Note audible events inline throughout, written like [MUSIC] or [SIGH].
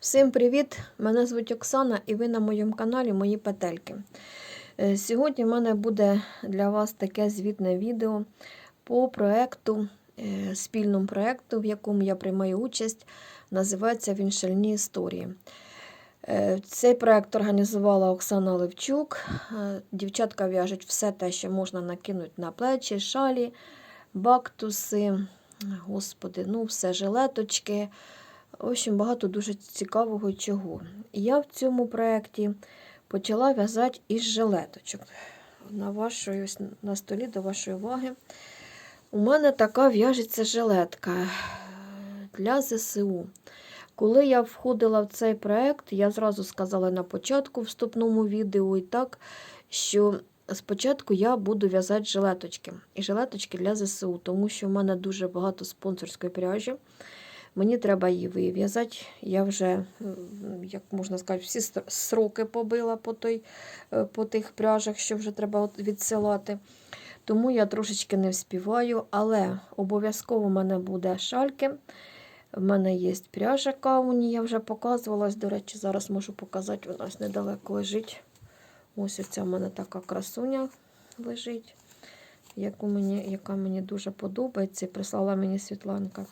Всім привіт! Мене звуть Оксана і ви на моєму каналі Мої Петельки. Е, Сьогодні в мене буде для вас таке звітне відео по проекту, е, спільному проекту, в якому я приймаю участь, називається Віншальні історії. Е, Цей проект організувала Оксана Левчук. Дівчатка в'яжуть все те, що можна накинути на плечі, шалі, бактуси, господи, ну все, жилеточки. В общем, багато дуже цікавого чого. Я в цьому проєкті почала в'язати із жилеточок. На, вашої, ось на столі до вашої уваги. У мене така в'яжеться жилетка для ЗСУ. Коли я входила в цей проєкт, я зразу сказала на початку вступному відео і так, що спочатку я буду в'язати жилеточки. І жилеточки для ЗСУ, тому що в мене дуже багато спонсорської пряжі. Мені треба її вив'язати. Я вже, як можна сказати, всі сроки побила по той, е, по тих пряжах, що вже треба відсилати. Тому я трошечки не вспіваю, але обов'язково в мене буде шальки. В мене є пряжа кауні, я вже показувалась. До речі, зараз можу показати, вона ось недалеко лежить. Ось оця в мене така красуня лежить, яку мені, яка мені дуже подобається. Прислала мені Світланка.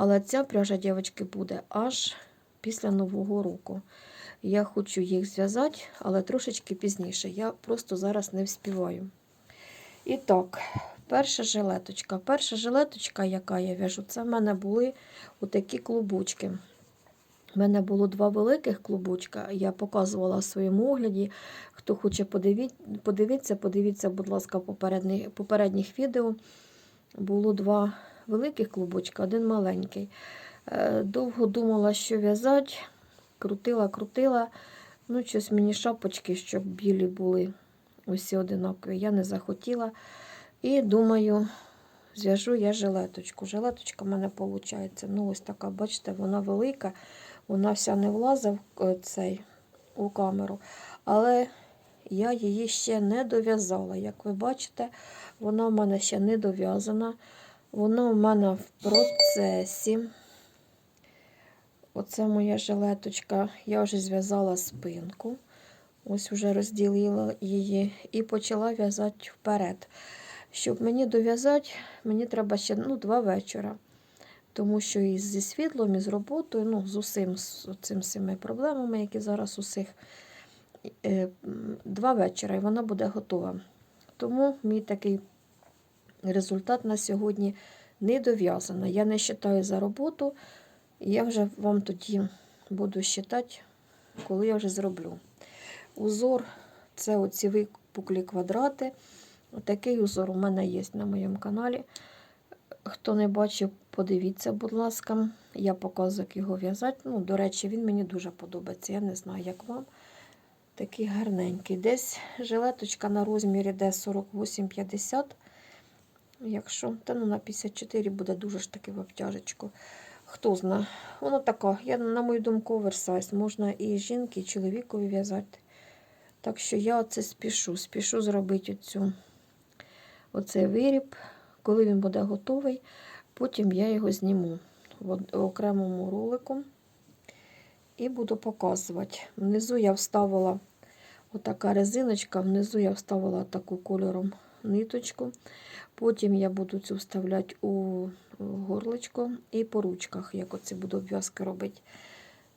Але ця пряжа, дівчатки, буде аж після Нового року. Я хочу їх зв'язати, але трошечки пізніше. Я просто зараз не вспіваю. І так, перша жилеточка. Перша жилеточка, яка я в'яжу, це в мене були отакі клубочки. У мене було два великих клубочка. Я показувала в своєму огляді. Хто хоче подивитися, подивіться, будь ласка, попередніх, попередніх відео. Було два великих клубочка, один маленький. Е, довго думала, що в'язати, крутила, крутила. Ну, щось мені шапочки, щоб білі були усі одинакові. Я не захотіла. І думаю, зв'яжу я жилеточку. Жилеточка в мене виходить. Ну, ось така, бачите, вона велика, вона вся не влазить в е, цей, у камеру. Але я її ще не дов'язала. Як ви бачите, вона в мене ще не дов'язана. Воно в мене в процесі. Оце моя жилеточка. Я вже зв'язала спинку. Ось вже розділила її і почала в'язати вперед. Щоб мені дов'язати, мені треба ще ну, два вечора. Тому що і зі світлом, і з роботою, ну, з усім з цим всіми проблемами, які зараз усіх, е, два вечора, і вона буде готова. Тому мій такий результат на сьогодні не дов'язана. Я не вважаю за роботу, і я вже вам тоді буду вважати, коли я вже зроблю. Узор це оці випуклі квадрати. Отакий узор у мене є на моєму каналі. Хто не бачив, подивіться, будь ласка, я показую, як його в'язати. Ну, До речі, він мені дуже подобається. Я не знаю, як вам. Такий гарненький. Десь жилеточка на розмірі де 48-50. Якщо та ну, на 54 буде дуже ж таки в обтяжечку. Хто знає, воно така, я, на мою думку, оверсайз. Можна і жінки, і чоловікові в'язати. Так що я оце спішу. Спішу зробити оцю, оцей виріб. Коли він буде готовий, потім я його зніму в окремому ролику і буду показувати. Внизу я вставила отака резиночка, внизу я вставила таку кольором ниточку. Потім я буду цю вставляти у горлечко і по ручках, як оце буду обв'язки робити.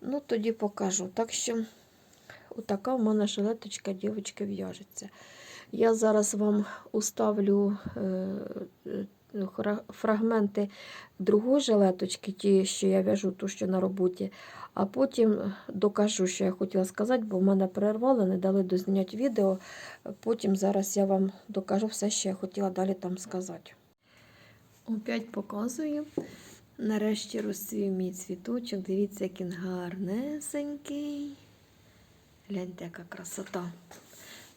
Ну, тоді покажу. Так що, отака в мене жилеточка, дівчатка, в'яжеться. Я зараз вам уставлю е, фрагменти другої жилеточки, ті, що я в'яжу, ту, що на роботі. А потім докажу, що я хотіла сказати, бо в мене перервали, не дали дозняти відео. Потім зараз я вам докажу все, що я хотіла далі там сказати. Опять показую. Нарешті розцвів мій цвіточок. Дивіться, який він гарнесенький. Гляньте, яка красота.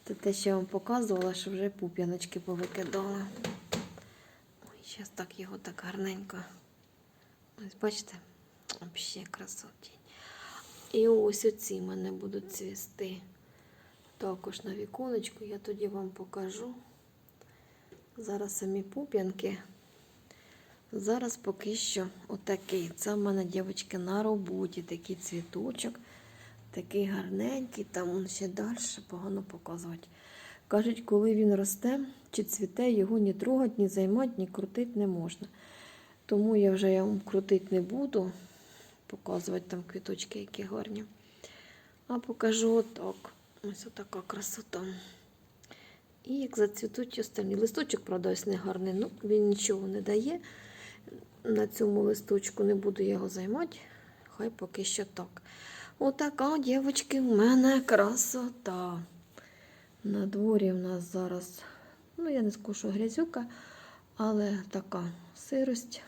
Це те, що я вам показувала, що вже пуп'яночки повикидала. Зараз так його так гарненько. Ось бачите? Взагалі красоті. І ось оці мене будуть цвісти. Також на віконечку я тоді вам покажу. Зараз самі пуп'янки Зараз поки що отакий. Це в мене, дівчатки, на роботі такий цвіточок. Такий гарненький, там ще далі погано показувати. Кажуть, коли він росте чи цвіте, його ні трогати, ні займати, ні крутити не можна. Тому я вже вам крутити не буду, показувати там квіточки, які гарні. А покажу отак. Ось отака красота. І як зацвітуть останні. Листочок, правда, ось не гарний, ну він нічого не дає. На цьому листочку не буду його займати. Хай поки що так. Отака, дівчатки, в мене красота. На дворі в нас зараз, ну я не скажу грязюка, але така сирость.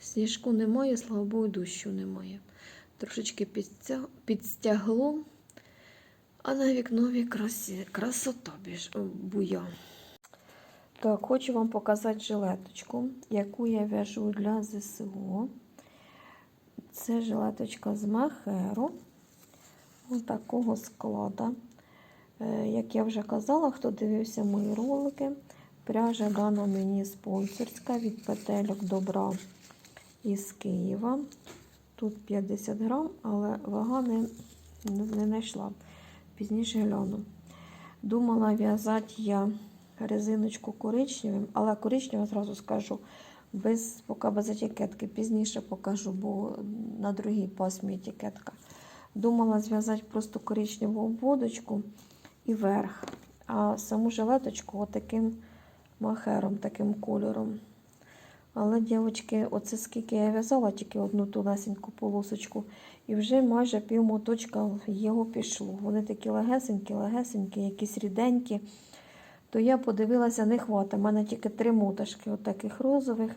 Сніжку немає, слава Богу, дощу немає. Трошечки підстя- підстягло, а на вікнові красі... красота біж... буя. Так, хочу вам показати жилеточку, яку я в'яжу для ЗСУ. Це жилеточка з махеру. Ось такого складу. Е, Як я вже казала, хто дивився мої ролики, пряжа дана мені спонсорська від петельок добра із Києва. Тут 50 грам, але вага не, не знайшла. Пізніше гляну. Думала в'язати я резиночку коричневим, але коричневим, зразу скажу, без, поки без етикетки. Пізніше покажу, бо на другій пасмі етикетка. Думала зв'язати просто коричневу обводочку і верх, а саму жилеточку отаким махером, таким кольором. Але, дівчатки, оце скільки я в'язала, тільки одну тулесеньку полосочку, і вже майже пів моточка його пішло. Вони такі легесенькі, легесенькі, якісь ріденькі. То я подивилася, не хватить. У мене тільки три моточки от таких розових.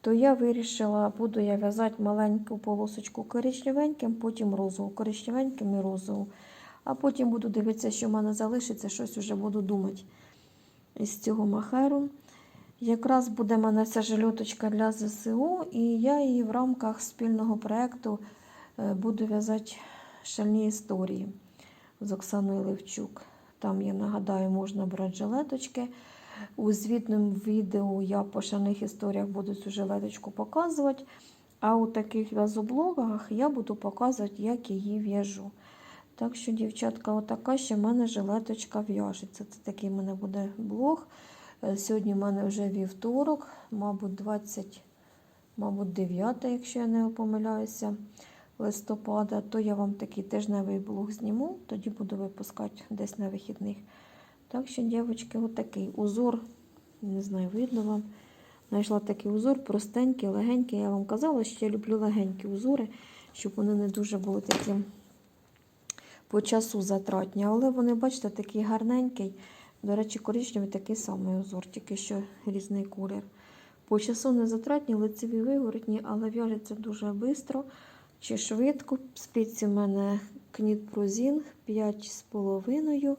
То я вирішила, буду я в'язати маленьку полосочку коричневеньким, потім розову, коричневеньким і розову. А потім буду дивитися, що в мене залишиться, щось вже буду думати із цього махеру. Якраз буде в мене ця жильоточка для ЗСУ, і я її в рамках спільного проєкту е, буду в'язати шальні історії з Оксаною Левчук. Там, я нагадаю, можна брати жилеточки. У звітному відео я по шальних історіях буду цю жилеточку показувати. А у таких в'язоблогах я буду показувати, як її в'яжу. Так що, дівчатка, отака ще в мене жилеточка в'яжеться. Це такий в мене буде блог. Е, Сьогодні в мене вже вівторок, мабуть, 20, мабуть, 9, якщо я не помиляюся, листопада, то я вам такий тижневий блог зніму, тоді буду випускати десь на вихідних. Так що, дівчатки, отакий узор, не знаю, видно вам. Знайшла такий узор, простенький, легенький. Я вам казала, що я люблю легенькі узори, щоб вони не дуже були такі по часу затратні. Але вони, бачите, такий гарненький. До речі, коричневий такий самий узор, тільки що різний колір. По часу не затратні, лицеві виворотні, але в'яжеться дуже швидко чи швидко. Спиці в мене кніт прозінг 5,5.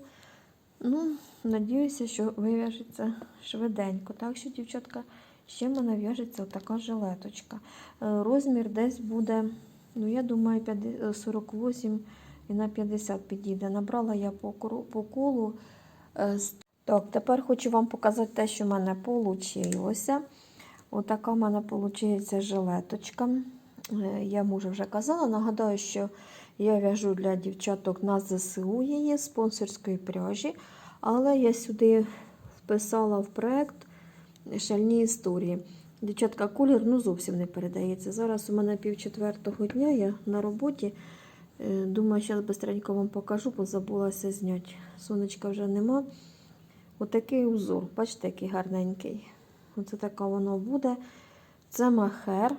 Ну, надіюся, що вив'яжеться швиденько. Так що, дівчатка, ще в мене в'яжеться така жилеточка. Е, Розмір десь буде, ну, я думаю, 50 48 і на 50 підійде. Набрала я по, колу. Е, Так, тепер хочу вам показати те, що в мене вийшло. Отака в мене виходить жилеточка. Е, Я можу вже казала. Нагадаю, що я в'яжу для дівчаток на ЗСУ її спонсорської пряжі, але я сюди вписала в проект шальні історії. Дівчатка, колір ну, зовсім не передається. Зараз у мене пів четвертого дня, я на роботі. Е, Думаю, зараз швидко вам покажу, бо забулася зняти. Сонечка вже нема. Отакий узор, бачите, який гарненький. Оце така воно буде. Це махер.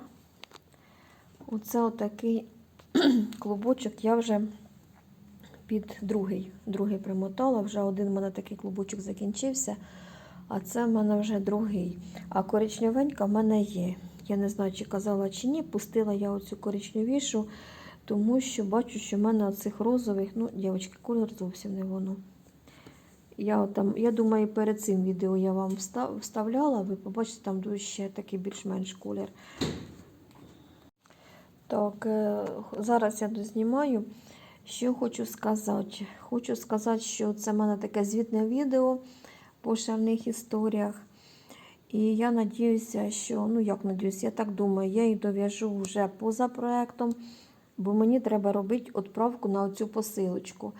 Оце отакий [CLEARS THROAT] клубочок. Я вже під другий, другий примотала. Вже один в мене такий клубочок закінчився. А це в мене вже другий. А коричневенька в мене є. Я не знаю, чи казала, чи ні. Пустила я оцю коричневішу, тому що бачу, що в мене оцих розових, ну, дівчатки, колір зовсім не воно. Я, там, я думаю, перед цим відео я вам вставляла, ви побачите, там ще такий більш-менш колір. Так, е, зараз я дознімаю. Що хочу сказати? Хочу сказати, що це в мене таке звітне відео по шальних історіях. І я надіюся, що, ну як надіюсь, я так думаю, я її дов'яжу вже поза проектом, бо мені треба робити відправку на оцю посилочку.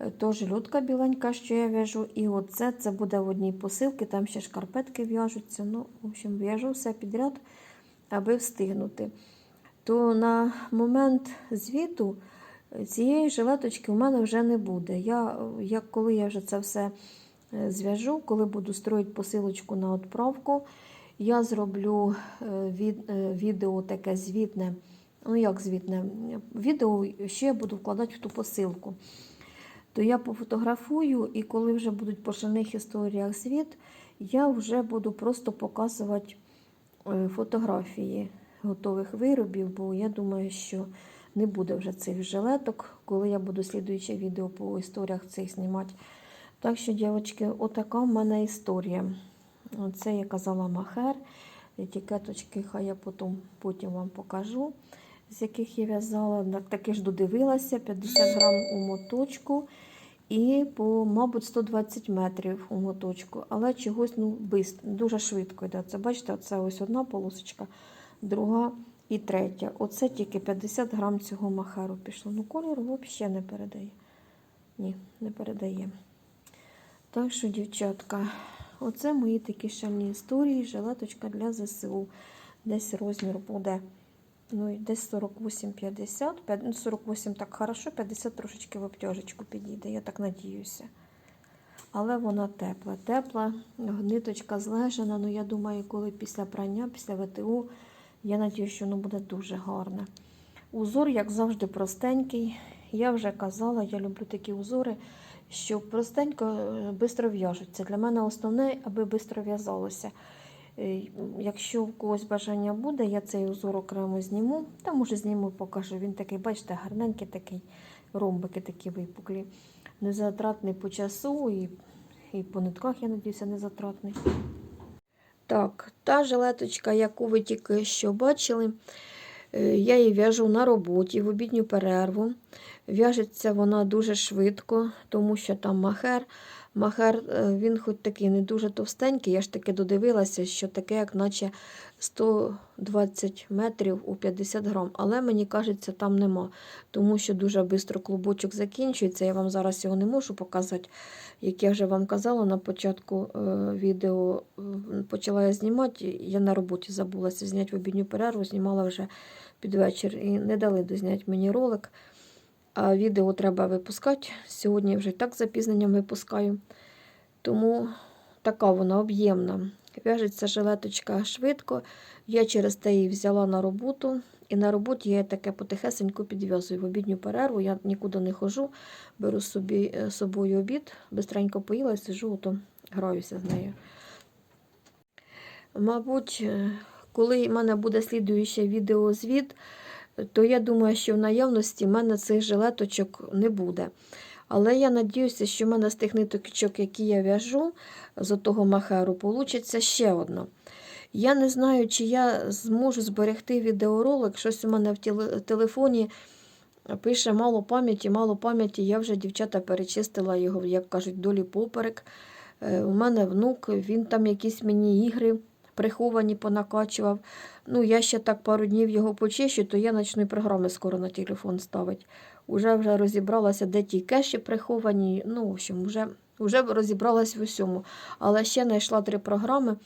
Е, Тож людка біленька, що я в'яжу, і оце це буде в одній посилці, там ще шкарпетки в'яжуться. Ну, в общем, в'яжу все підряд, аби встигнути. То на момент звіту е, цієї жилеточки у мене вже не буде. Я, е, як коли я вже це все зв'яжу, коли буду строїти посилочку на відправку, я зроблю від, відео таке звітне. Ну, як звітне? Відео ще я буду вкладати в ту посилку. То я пофотографую, і коли вже будуть по шальних історіях звіт, я вже буду просто показувати е, фотографії готових виробів, бо я думаю, що не буде вже цих жилеток, коли я буду слідуюче відео по історіях цих знімати. Так що, дівчатки, отака в мене історія. Це я казала махер. Етикеточки, хай я потім, потім вам покажу, з яких я в'язала. Так- Таки ж додивилася 50 грам у моточку і по, мабуть, 120 метрів у моточку. Але чогось ну, бист, дуже швидко йде. Це бачите, це ось одна полосочка, друга і третя. Оце тільки 50 грам цього махеру пішло. Ну, кольору взагалі не передає. Ні, не передає. Так що, дівчатка, оце мої такі шальні історії. Жилеточка для ЗСУ. Десь розмір буде. Ну, десь 48-50. П'ят- Ну, 48 так хорошо, 50 трошечки в обтяжечку підійде, я так надіюся. Але вона тепла. Тепла, ниточка злежена. Ну, я думаю, коли після прання, після ВТУ, я надію, що воно буде дуже гарне. Узор, як завжди, простенький. Я вже казала, я люблю такі узори, що простенько, швидко в'яжуться. Для мене основне, аби швидко в'язалося. Е, Якщо в когось бажання буде, я цей узор окремо зніму. Та може зніму, покажу. Він такий, бачите, гарненький такий, ромбики такі випуклі. Незатратний по часу і, і по нитках, я надіюся, незатратний. Так, та жилеточка, яку ви тільки що бачили, е, я її в'яжу на роботі в обідню перерву. В'яжеться вона дуже швидко, тому що там махер. Махер, е, він хоч такий не дуже товстенький, я ж таки додивилася, що таке, як наче 120 метрів у 50 грам. Але мені кажеться, там нема, тому що дуже швидко клубочок закінчується. Я вам зараз його не можу показати. Як я вже вам казала на початку е, відео, е, почала я знімати, я на роботі забулася зняти в обідню перерву, знімала вже під вечір і не дали дозняти мені ролик. Відео треба випускати. Сьогодні вже так з запізненням випускаю. Тому така вона об'ємна. В'яжеться жилеточка швидко. Я через те її взяла на роботу. І на роботі я таке потихесенько підв'язую. В обідню перерву я нікуди не ходжу, беру собі е, собою обід, бистренько поїла сижу, ото граюся з нею. Мабуть, е, коли в мене буде слідуюче відеозвіт, то я думаю, що в наявності в мене цих жилеточок не буде. Але я надіюся, що в мене з тих ниточок, які я в'яжу з того махеру, получиться ще одна. Я не знаю, чи я зможу зберегти відеоролик. Щось у мене в телефоні пише мало пам'яті, мало пам'яті. Я вже, дівчата, перечистила його, як кажуть, долі поперек. Е, У мене внук, він там якісь мені ігри приховані понакачував. Ну, я ще так пару днів його почищу, то я почну програми скоро на телефон ставити. Уже вже розібралася, де ті кеші приховані. Ну, в общем, вже, вже розібралась в усьому. Але ще знайшла три програми.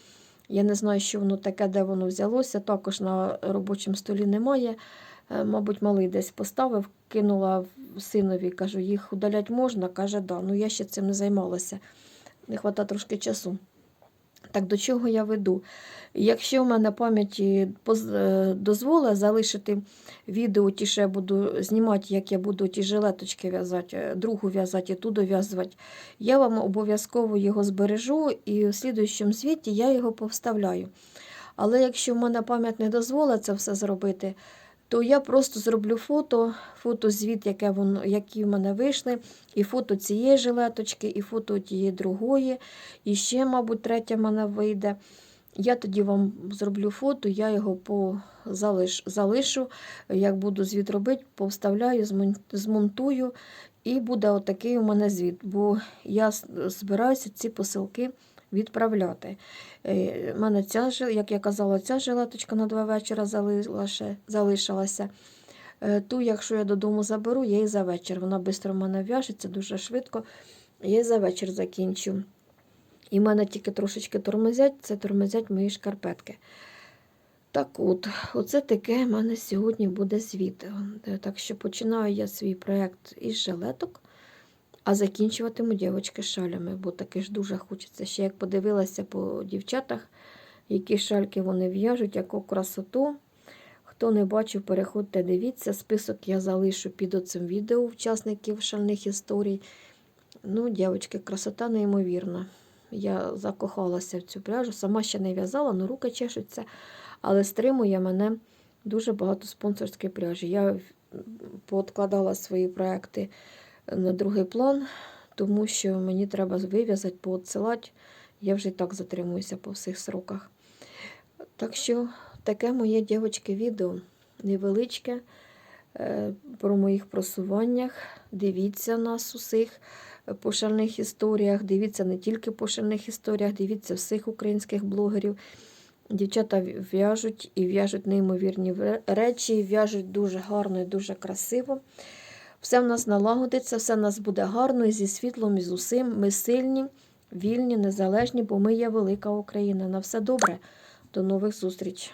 Я не знаю, що воно таке, де воно взялося. Також на робочому столі немає. Е, Мабуть, малий десь поставив, кинула синові, кажу, їх удалять можна. Каже, да. Ну я ще цим не займалася. Не вистачає трошки часу. Так до чого я веду? Якщо в мене пам'яті поз- е, дозволить залишити відео, ті, що я буду знімати, як я буду ті жилеточки в'язати, е, другу в'язати і ту дов'язувати, я вам обов'язково його збережу і в слідуючому звіті я його повставляю. Але якщо в мене пам'ять не дозволить це все зробити, то я просто зроблю фото, фотозвіт, яке воно, які в мене вийшли, і фото цієї жилеточки, і фото тієї другої, і ще, мабуть, третя в мене вийде. Я тоді вам зроблю фото, я його по залиш, залишу, як буду звіт робити, повставляю, змонтую, і буде отакий у мене звіт. Бо я збираюся ці посилки відправляти. Е, в мене ця, як я казала, ця жилеточка на два вечора залишилася. Е, Ту, якщо я додому заберу, я її за вечір. Вона швидко в мене в'яжеться, дуже швидко. Я її за вечір закінчу. І в мене тільки трошечки тормозять, це тормозять мої шкарпетки. Так от, оце таке в мене сьогодні буде звіт. Е, Так що починаю я свій проєкт із жилеток, а закінчуватиму дівчатки шалями, бо таки ж дуже хочеться. Ще як подивилася по дівчатах, які шальки вони в'яжуть, яку красоту. Хто не бачив, переходьте, дивіться. Список я залишу під оцим відео учасників шальних історій. Ну, дівчатки, красота неймовірна. Я закохалася в цю пряжу. Сама ще не в'язала, але руки чешуться. Але стримує мене дуже багато спонсорської пряжі. Я пооткладала свої проекти на другий план, тому що мені треба вив'язати, поотсилати. Я вже і так затримуюся по всіх сроках. Так що таке моє дівчатки відео невеличке е, про моїх просуваннях. Дивіться нас усіх по шальних історіях. Дивіться не тільки по шальних історіях, дивіться всіх українських блогерів. Дівчата в'яжуть і в'яжуть неймовірні речі, в'яжуть дуже гарно і дуже красиво. Все в нас налагодиться, все в нас буде гарно і зі світлом, і з усім. Ми сильні, вільні, незалежні, бо ми є велика Україна. На все добре. До нових зустрічей.